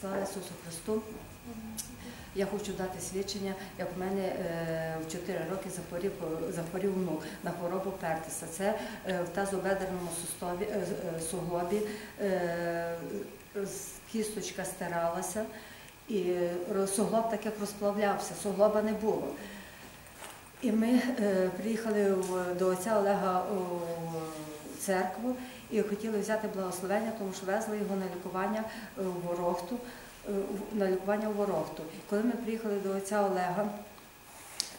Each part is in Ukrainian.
Слава Ісусу Христу! Я хочу дати свідчення, як в мене е, в 4 роки захворів, внук на хворобу Пертиса. Це е, в тазобедреному е, суглобі кісточка стиралася і суглоб так як розплавлявся, суглоба не було. І ми приїхали до отця Олега у церкву і хотіли взяти благословення, тому що везли його на лікування е, в Ворохту, е, на лікування в Ворохту. Коли ми приїхали до отця Олега,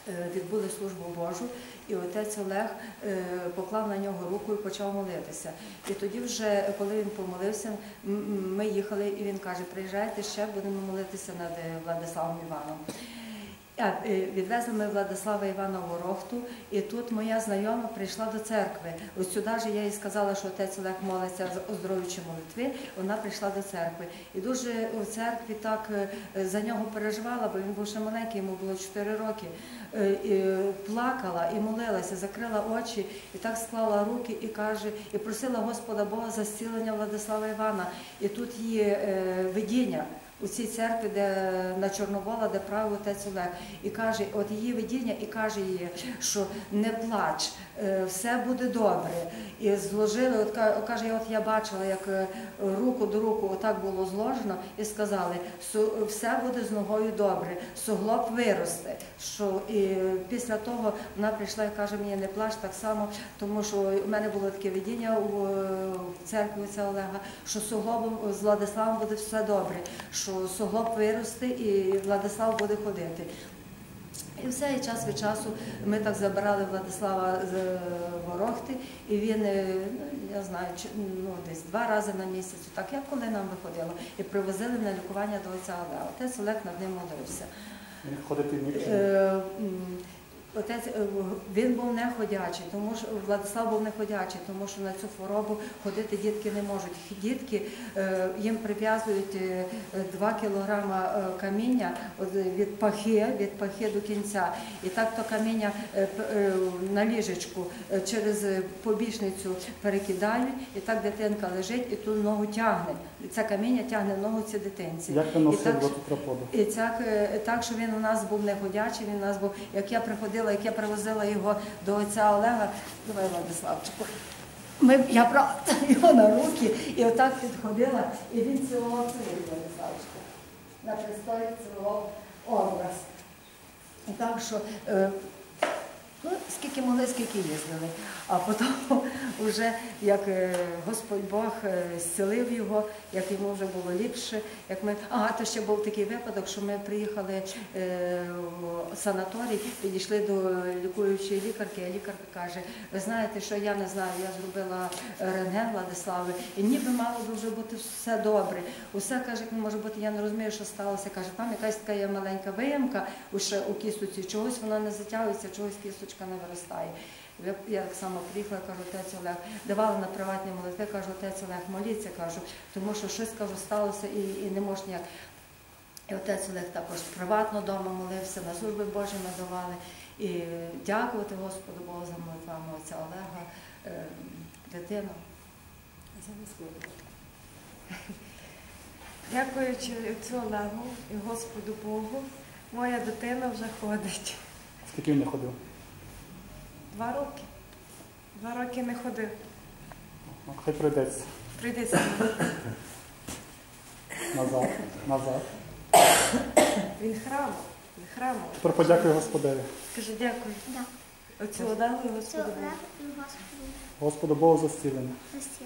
е, відбули службу Божу, і отець Олег е, поклав на нього руку і почав молитися. І тоді, вже, коли він помолився, ми їхали, і він каже: приїжджайте ще, будемо молитися над е, Владиславом Іваном. А, е, Відвезли ми Владислава Івана Ворохту, і тут моя знайома прийшла до церкви. Ось сюди ж я їй сказала, що отець Олег молиться з оздоровчі молитви. Вона прийшла до церкви. І дуже у церкві так е, за нього переживала, бо він був ще маленький, йому було 4 роки. Е, і плакала і молилася, закрила очі і так склала руки і каже, і просила Господа Бога за зцілення Владислава Івана. І тут е, видіння у цій церкві, де на Чорновола, де правив отець Олег, і каже, от її видіння, і каже їй, що не плач, е, все буде добре. І зложили, от каже, от я бачила, як е, руку до руку отак було зложено, і сказали, «Су- все буде з ногою добре, суглоб виросте. Що і після того вона прийшла і каже, мені не плач так само, тому що в мене було таке видіння у е, церкві отця Олега, що суглобом з Владиславом буде все добре, що суглоб виросте і Владислав буде ходити. І все, і час від часу ми так забирали Владислава з е, Ворохти, і він, е, ну, я знаю, ну, десь два рази на місяць, так як коли нам виходило, і привозили на лікування до отця Олега. Отець Олег над ним молився. Він Отець е, він був не ходячий, тому що Владислав був не ходячий, тому що на цю хворобу ходити дітки не можуть. Дітки е, їм прив'язують 2 кілограма е, каміння від пахи, від пахи до кінця. І так то каміння на ліжечку через побічницю перекидають, і так дитинка лежить і ту ногу тягне. Це каміння тягне ногу цій дитинці. Як ви І так, до тетраподу? і так, так, що він у нас був не ходячий, він у нас був, як я приходила, як я привозила його до отця Олега, давай Владиславчику. Ми, я брала його на руки і отак підходила, і він цілував цілий Владиславчику. На престолі цілував образ. Так що е, ну, скільки могли, скільки їздили. А потім, вже як е, Господь Бог е, зцілив його, як йому вже було ліпше. Як ми... Ага, то ще був такий випадок, що ми приїхали е, в санаторій, підійшли до лікуючої лікарки, а лікарка каже, ви знаєте, що я не знаю, я зробила рентген Владислави, і ніби мало би вже бути все добре. Усе каже, як може бути, я не розумію, що сталося. Каже, там якась така є маленька виямка у кісточці, чогось вона не затягується, чогось кісточка не виростає. Я, я так само приїхала, кажу, отець Олег, давала на приватні молитви, кажу, отець Олег, моліться, кажу, тому що щось кажу, сталося і, і не можна ніяк. І отець Олег також приватно вдома молився, на служби Божі надавали. І дякувати Господу Богу за молитвами отця Олега, е, дитину. За. Дякуючи цю Олегу і Господу Богу, моя дитина вже ходить. Скільки він не ходив? Два роки. Два роки не ходив. Ну, Хай прийдеться. Прийдеться. Назад, назад. Він храмов. Він храмов. Тепер подякуй Господеві. Скажи дякую. Да. Оцю і Господу Богу. Господу Богу за зцілення. Прости.